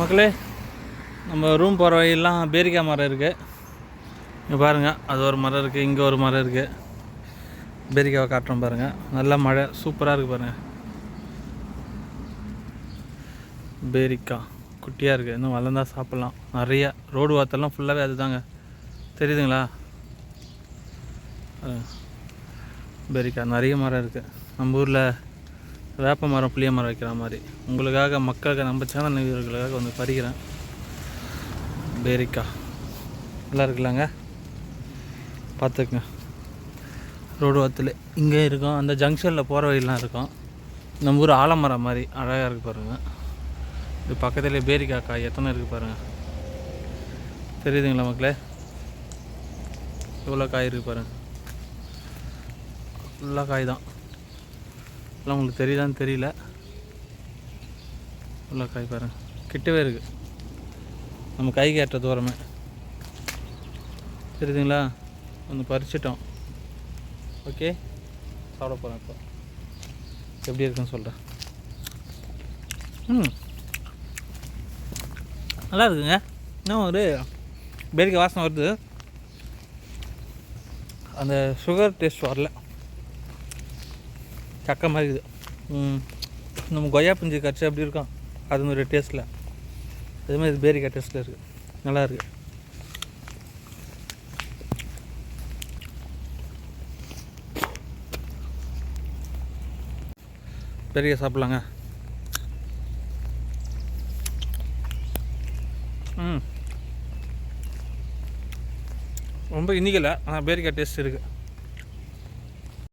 மக்களே நம்ம ரூம் போகிற வழியெல்லாம் பேரிக்காய் மரம் இருக்குது இங்கே பாருங்கள் அது ஒரு மரம் இருக்குது இங்கே ஒரு மரம் இருக்குது பேரிக்காவை காட்டுறோம் பாருங்கள் நல்ல மழை சூப்பராக இருக்குது பாருங்கள் பேரிக்காய் குட்டியாக இருக்குது இன்னும் வளர்ந்தா சாப்பிட்லாம். நிறையா ரோடு வாத்தெல்லாம் ஃபுல்லாகவே அதுதாங்க. தெரியுதுங்களா? பாருங்க. பேரிக்காய் நிறைய மரம் இருக்குது நம்ம ஊரில் வேப்ப மரம் புளிய மரம் வைக்கிற மாதிரி. உங்களுக்காக மக்களுக்கு நம்ம சேனல் நிகழ்வுகளுக்காக வந்து பறிக்கிறேன். பேரிக்கா நல்லா இருக்குல்லங்க? பார்த்துக்குங்க. ரோடு வாத்தில் இங்கே இருக்கும். அந்த ஜங்ஷனில் போகிற வழியெலாம் இருக்கும். நம்ம ஊர் ஆலமரம் மாதிரி அழகாக இருக்குது பாருங்கள் இது பக்கத்துலேயே பேரிக்கா காய் எத்தனை இருக்குது பாருங்கள் தெரியுதுங்களா மக்களே? எவ்வளோ காய் இருக்குது பாருங்கள் ஃபுல்லாக காய் தான். எல்லாம் உங்களுக்கு தெரியுதான்னு தெரியல. உள்ள காய் பாருங்க. கிட்டவே இருக்குது நம்ம கைக்கு ஏற்ற தூரமே. தெரியுதுங்களா? ஒன்று பறிச்சிட்டோம். ஓகே? சாப்பிட போகிறேன் இப்போ. எப்படி இருக்குன்னு சொல்கிறேன் ம். நல்லா இருக்குங்க. இன்னும் ஒரு பேரிக்காய் வாசனை வருது. அந்த சுகர் டேஸ்ட் வரல. சக்கை மாதிரி இருக்குது. நம்ம கொய்யா பிஞ்சு கரைச்சி அப்படி இருக்கும். அது மாதிரி டேஸ்ட்டில் அதே மாதிரி இது பேரிக்காய் டேஸ்ட்டில் இருக்குது நல்லா இருக்குது பேரிக்காய் சாப்பிட்லாங்க. ம். ரொம்ப இனிக்கலை ஆனால் பேரிக்காய் டேஸ்ட் இருக்குது